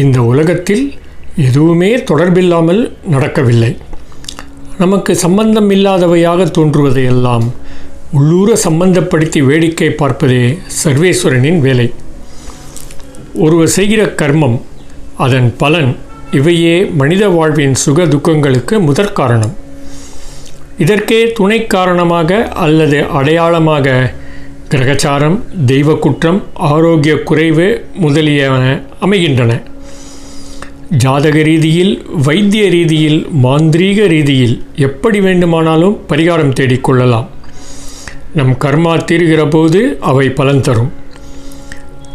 இந்த உலகத்தில் எதுவுமே தொடர்பில்லாமல் நடக்கவில்லை. நமக்கு சம்பந்தம் இல்லாதவையாக தோன்றுவதையெல்லாம் உள்ளூர சம்பந்தப்படுத்தி வேடிக்கை பார்ப்பதே சர்வேஸ்வரனின் வேலை. ஒருவர் செய்கிற கர்மம் அதன் பலன் இவையே மனித வாழ்வின் சுக துக்கங்களுக்கு முதற் காரணம் இதற்கே துணை காரணமாக அல்லது அடையாளமாக கிரகச்சாரம் தெய்வ குற்றம் ஆரோக்கிய குறைவு முதலியன அமைகின்றன. ஜாதக ரீதியில் வைத்திய ரீதியில் மாந்திரீக ரீதியில் எப்படி வேண்டுமானாலும் பரிகாரம் தேடிக்கொள்ளலாம் நம் கர்மா தீர்கிற போது அவை பலன் தரும்.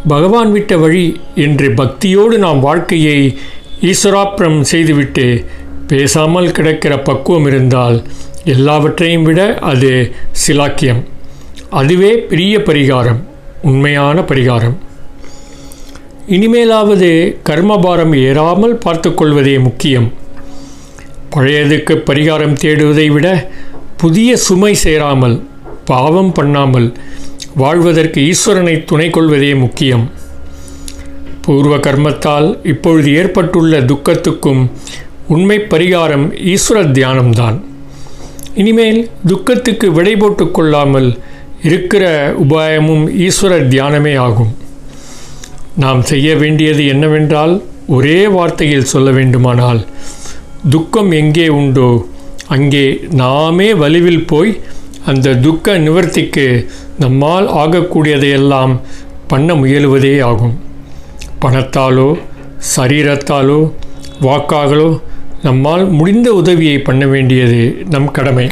பகவான் விட்ட வழி என்று பக்தியோடு நாம் வாழ்க்கையை ஈஸ்வராப்ரம் செய்துவிட்டு பேசாமல் கிடக்கிற பக்குவம் இருந்தால் எல்லாவற்றையும் விட அது சிலாக்கியம். அதுவே பெரிய பரிகாரம் உண்மையான பரிகாரம். இனிமேலாவது கர்மபாரம் ஏறாமல் பார்த்து கொள்வதே முக்கியம். பழையதுக்கு பரிகாரம் தேடுவதை விட புதிய சுமை சேராமல் பாவம் பண்ணாமல் வாழ்வதற்கு ஈஸ்வரனை துணை கொள்வதே முக்கியம். பூர்வ கர்மத்தால் இப்பொழுது ஏற்பட்டுள்ள துக்கத்துக்கும் உண்மை பரிகாரம் ஈஸ்வர தியானம்தான். இனிமேல் துக்கத்துக்கு விடை போட்டு கொள்ளாமல் இருக்கிற உபாயமும் ஈஸ்வர தியானமே ஆகும். நாம் செய்ய வேண்டியது என்னவென்றால் ஒரே வார்த்தையில் சொல்ல வேண்டுமானால் துக்கம் எங்கே உண்டோ அங்கே நாமே வலுவில் போய் அந்த துக்க நிவர்த்திக்கு நம்மால் ஆகக்கூடியதையெல்லாம் பண்ண முயலுவதே ஆகும். பணத்தாலோ சரீரத்தாலோ வாக்காகலோ நம்மால் முடிந்த உதவியை பண்ண வேண்டியது நம் கடமை.